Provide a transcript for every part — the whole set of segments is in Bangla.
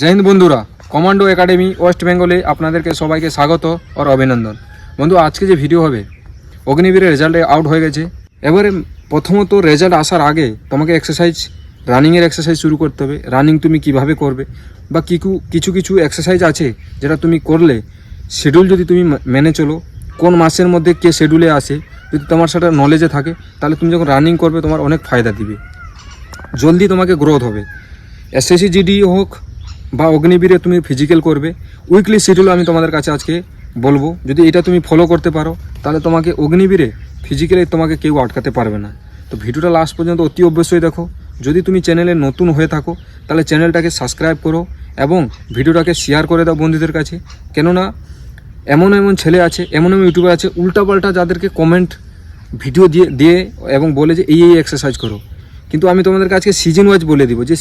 হিন্দ বন্ধুরা, কমান্ডো একাডেমি ওয়েস্ট বেঙ্গলে আপনাদেরকে সবাইকে স্বাগত আর অভিনন্দন। বন্ধু, আজকে যে ভিডিও হবে, অগ্নিবীরের রেজাল্টে আউট হয়ে গেছে। এবারে প্রথমত রেজাল্ট আসার আগে তোমাকে এক্সারসাইজ রানিংয়ের এক্সারসাইজ শুরু করতে হবে। রানিং তুমি কীভাবে করবে বা কিছু কিছু কিছু এক্সারসাইজ আছে যেটা তুমি করলে শিডিউল যদি তুমি মেনে চলো, কোন মাসের মধ্যে কে শিডিউলে আসে, যদি তোমার সেটা নলেজে থাকে, তাহলে তুমি যখন রানিং করবে, তোমার অনেক ফায়দা দিবে। জলদি তোমাকে গ্রোথ হবে। এসএসসি জিডি হোক বা অগ্নিবীরে তুমি ফিজিক্যাল করবে উইকলি শিডিউল আমি তোমাদের কাছে আজকে বলব। যদি এটা তুমি ফলো করতে পারো, তাহলে তোমাকে অগ্নিবীরে ফিজিক্যালি তোমাকে কেউ আটকাতে পারবে না। তো ভিডিওটা লাস্ট পর্যন্ত অতি অবশ্যই দেখো। যদি তুমি চ্যানেলে নতুন হয়ে থাকো, তাহলে চ্যানেলটাকে সাবস্ক্রাইব করো এবং ভিডিওটাকে শেয়ার করে দাও বন্ধুদের কাছে। কেননা, এমন এমন ছেলে আছে, এমন এমন ইউটিউবার আছে, উল্টাপাল্টা যাদেরকে কমেন্ট ভিডিও দিয়ে দিয়ে এবং বলে যে, এই এই এক্সারসাইজ করো। কিন্তু আমি তোমাদের কাছে সিজন ওয়াইজ বলে দিব যে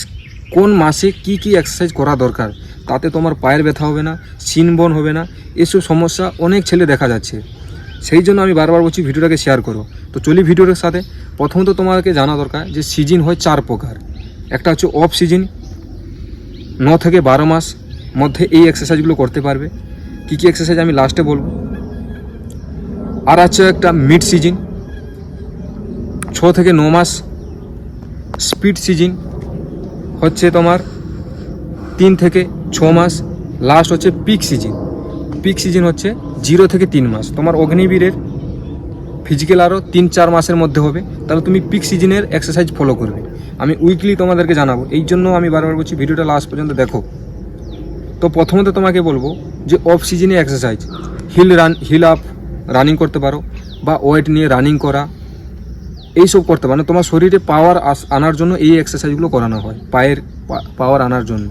কোন মাসে কি কি এক্সারসাইজ করা দরকার? তাতে তোমার পায়ের ব্যথা হবে না সিনবন হবে না, এসব সমস্যা অনেক ছেলে দেখা যাচ্ছে। সেই জন্য আমি বারবার বলছি, ভিডিওটাকে শেয়ার করো। তো চলি ভিডিওর সাথে। প্রথমত তোমাকে জানা দরকার যে সিজন হয় চার প্রকার। একটা হচ্ছে অফ সিজন ন থেকে বারো মাস মধ্যে এই এক্সারসাইজগুলো করতে পারবে। কী কী এক্সারসাইজ আমি লাস্টে বলব? আর আছে একটা মিড সিজন ছ থেকে ন মাস স্পিড সিজন হচ্ছে তোমার তিন থেকে ছ মাস লাস্ট হচ্ছে পিক সিজন পিক সিজন হচ্ছে জিরো থেকে তিন মাস। তোমার অগ্নিবীরের ফিজিক্যাল আরও তিন চার মাসের মধ্যে হবে। তাহলে তুমি পিক সিজনের এক্সারসাইজ ফলো করবে। আমি উইকলি তোমাদেরকে জানাব। এই জন্য আমি বারবার বলছি, ভিডিওটা লাস্ট পর্যন্ত দেখো। তো প্রথমত তোমাকে বলব যে অফ সিজনে exercise hill run hill up running করতে পারো বা ওয়েট নিয়ে রানিং করা। এইসব করতে মানে তোমার শরীরে পাওয়ার আনার জন্য এই এক্সারসাইজগুলো করানো হয়, পায়ের পাওয়ার আনার জন্য।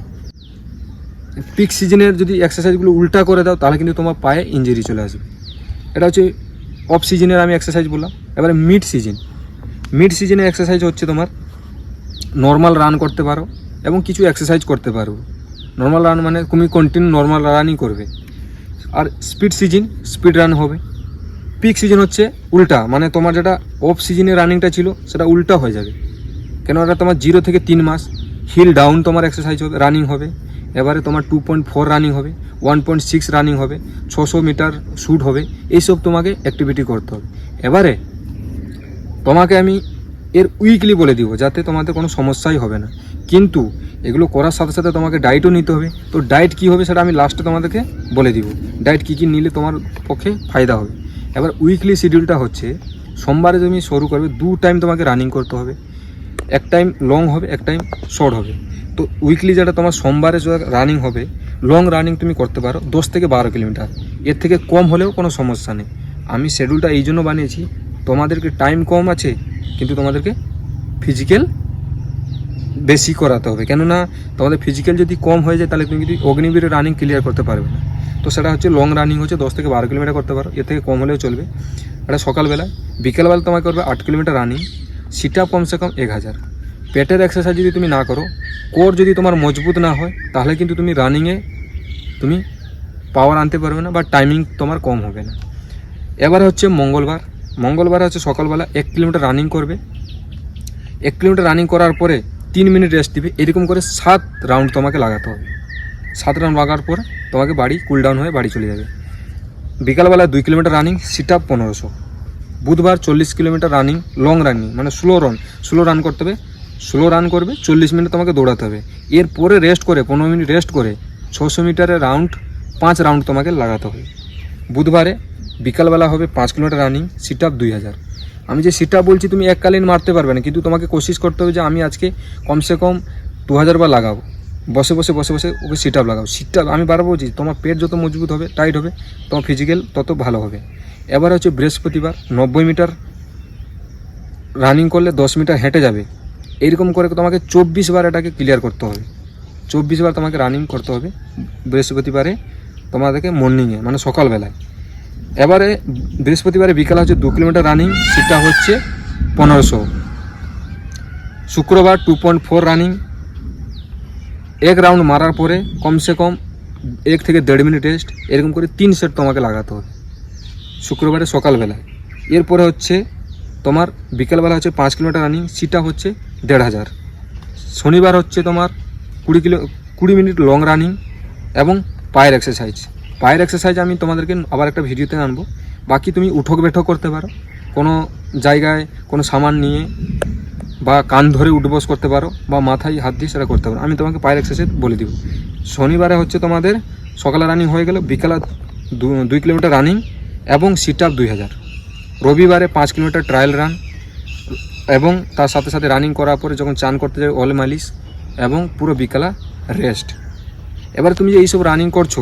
পিক সিজনের যদি এক্সারসাইজগুলো উল্টা করে দাও, তাহলে কিন্তু তোমার পায়ে ইঞ্জুরি চলে আসবে। এটা হচ্ছে অফ সিজনের আমি এক্সারসাইজ বললাম। এবারে মিড সিজন মিড সিজনে এক্সারসাইজ হচ্ছে তোমার নর্মাল রান করতে পারো এবং কিছু এক্সারসাইজ করতে পারো। নর্মাল রান মানে তুমি কন্টিনিউ নর্মাল রানই করবে। আর স্পিড সিজন স্পিড রান হবে। পিক সিজন হচ্ছে উল্টা। মানে তোমার যেটা অফ সিজনে রানিংটা ছিল, সেটা উল্টা হয়ে যাবে। কেন এটা তোমার জিরো থেকে তিন মাস। হিল ডাউন তোমার এক্সারসাইজ হবে রানিং হবে। এবারে তোমার টু পয়েন্ট ফোর রানিং হবে ওয়ান পয়েন্ট সিক্স রানিং হবে, ছশো মিটার শ্যুট হবে। এইসব তোমাকে অ্যাক্টিভিটি করতে হবে। এবারে তোমাকে আমি এর উইকলি বলে দিব, যাতে তোমাদের কোনো সমস্যাই হবে না। কিন্তু এগুলো করার সাথে সাথে তোমাকে ডায়েটও নিতে হবে। তো ডায়েট কী হবে সেটা আমি লাস্টে তোমাদেরকে বলে দিব। ডায়েট কী কী নিলে তোমার পক্ষে ফায়দা হবে? এবার উইকলি শিডিউলটা হচ্ছে, সোমবারে তুমি শুরু করবে, দু টাইম তোমাকে রানিং করতে হবে। এক টাইম লং হবে, এক টাইম শর্ট হবে। তো উইকলি যেটা তোমার সোমবারে রানিং হবে লং রানিং তুমি করতে পারো, দশ থেকে বারো কিলোমিটার। এর থেকে কম হলেও কোনো সমস্যা নেই। আমি শিডিউলটা এই জন্য বানিয়েছি, তোমাদেরকে টাইম কম আছে, কিন্তু তোমাদেরকে ফিজিক্যাল বেশি করাতে হবে। কেননা, তোমাদের ফিজিক্যাল যদি কম হয়ে যায়, তাহলে তুমি কিন্তু অগ্নিবীরে রানিং ক্লিয়ার করতে পারবে না। তো সেটা হচ্ছে লং রানিং হচ্ছে, দশ থেকে বারো কিলোমিটার করতে পারো। এর থেকে কম হলেও চলবে। এটা সকালবেলায় বিকেলবেলা তোমাকে করবে আট কিলোমিটার রানিং সিটা কমসে কম এক হাজার। পেটের এক্সারসাইজ যদি তুমি না করো কোর যদি তোমার মজবুত না হয়, তাহলে কিন্তু তুমি রানিংয়ে তুমি পাওয়ার আনতে পারবে না বা টাইমিং তোমার কম হবে না। এবার হচ্ছে মঙ্গলবার। মঙ্গলবার হচ্ছে সকালবেলা এক কিলোমিটার রানিং করবে। এক কিলোমিটার রানিং করার পরে তিন মিনিট রেস্ট দিবে। এরকম করে সাত রাউন্ড তোমাকে লাগাতে হবে। সাত রান লাগার পর তোমাকে বাড়ি কুল ডাউন হয়ে বাড়ি চলে যাবে। বিকালবেলা দুই কিলোমিটার রানিং সিট আপ পনেরোশো। বুধবার চল্লিশ কিলোমিটার রানিং লং রানিং মানে স্লো রান স্লো রান করতে হবে। স্লো রান করবে, চল্লিশ মিনিট তোমাকে দৌড়াতে হবে। এরপরে রেস্ট করে, পনেরো মিনিট রেস্ট করে ছশো মিটারের রাউন্ড পাঁচ রাউন্ড তোমাকে লাগাতে হবে। বুধবারে বিকালবেলা হবে পাঁচ কিলোমিটার রানিং সিট আপ দুই হাজার। আমি যে সিট আপ বলছি, তুমি এককালীন মারতে পারবে না, কিন্তু তোমাকে কোশিশ করতে হবে যে আমি আজকে কমসে কম দু হাজার বার লাগাবো। বসে বসে বসে বসে ওকে সিট আপ লাগাও। সিট আপ আমি বারবার বলছি, তোমার পেট যত মজবুত হবে টাইট হবে, তোমার ফিজিক্যাল তত ভালো হবে। এবার হচ্ছে বৃহস্পতিবার, নব্বই মিটার রানিং করলে দশ মিটার হেঁটে যাবে। এইরকম করে তোমাকে চব্বিশ বার এটাকে ক্লিয়ার করতে হবে। চব্বিশ বার তোমাকে রানিং করতে হবে বৃহস্পতিবারে তোমাদেরকে মর্নিংয়ে মানে সকালবেলায়। এবারে বৃহস্পতিবারে বিকাল হচ্ছে দু কিলোমিটার রানিং সেটা হচ্ছে পনেরোশো। শুক্রবার টু পয়েন্ট ফোর রানিং এক রাউন্ড মারার পরে কমসে কম এক থেকে দেড় মিনিট রেস্ট এরকম করে তিন সেট তোমাকে লাগাতে হবে। শুক্রবারে সকালবেলায়। এরপরে হচ্ছে তোমার বিকেলবেলা হচ্ছে পাঁচ কিলোমিটার রানিং সেটা হচ্ছে দেড় হাজার। শনিবার হচ্ছে তোমার কুড়ি কিলো, কুড়ি মিনিট লং রানিং এবং পায়ের এক্সারসাইজ পায়ের এক্সারসাইজ আমি তোমাদেরকে আবার একটা ভিডিওতে আনব। বাকি তুমি উঠক বেঠক করতে পারো। কোনো জায়গায় কোনো সামান নিয়ে বা কান ধরে উঠবস করতে পারো বা মাথায় হাত দিয়ে সেটা করতে পারো। আমি তোমাকে পায়ের এক্সারসাইজ বলে দিব। শনিবারে হচ্ছে তোমাদের সকালে রানিং হয়ে গেল বিকালে দুই কিলোমিটার রানিং এবং সিট আপ দুই হাজার। রবিবারে পাঁচ কিলোমিটার ট্রায়াল রান এবং তার সাথে সাথে রানিং করার পরে যখন চান করতে যাবে অল মালিশ এবং পুরো বিকালা রেস্ট এবার তুমি যে এইসব রানিং করছ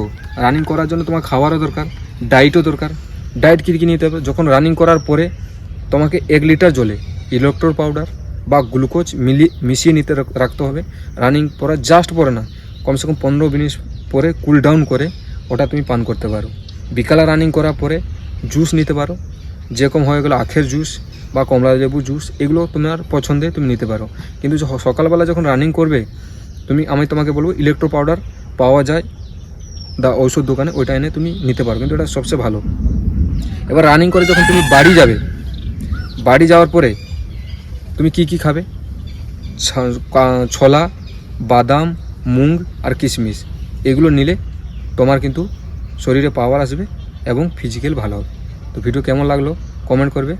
রানিং করার জন্য তোমার খাওয়ারও দরকার ডায়েটও দরকার। ডায়েট কী কী নিতে হবে? যখন রানিং করার পরে তোমাকে এক লিটার জলে ইলেকট্রোল পাউডার বা গ্লুকোজ মিলিয়ে মিশিয়ে নিতে রাখতে হবে। রানিং পরে জাস্ট পরে না। কমসে কম পনেরো মিনিট পরে কুল ডাউন করে ওটা তুমি পান করতে পারো। বিকালে রানিং করার পরে জুস নিতে পারো। যেরকম হয়ে গেলো আখের জুস বা কমলা লেবু জুস এগুলো তোমার পছন্দে তুমি নিতে পারো। কিন্তু সকালবেলা যখন রানিং করবে, তুমি, আমি তোমাকে বলব ইলেকট্রো পাউডার পাওয়া যায় দা ঔষধ দোকানে, ওইটা এনে তুমি নিতে পারো। কিন্তু এটা সবচেয়ে ভালো। এবার রানিং করে যখন তুমি বাড়ি যাবে, বাড়ি যাওয়ার পরে তুমি কি কি খাবে? ছোলা, বাদাম, মুগ আর কিশমিশ। এগুলো নিলে তোমার কিন্তু শরীরে পাওয়ার আসবে এবং ফিজিক্যাল ভালো হবে। তো ভিডিও কেমন লাগল? কমেন্ট করবে।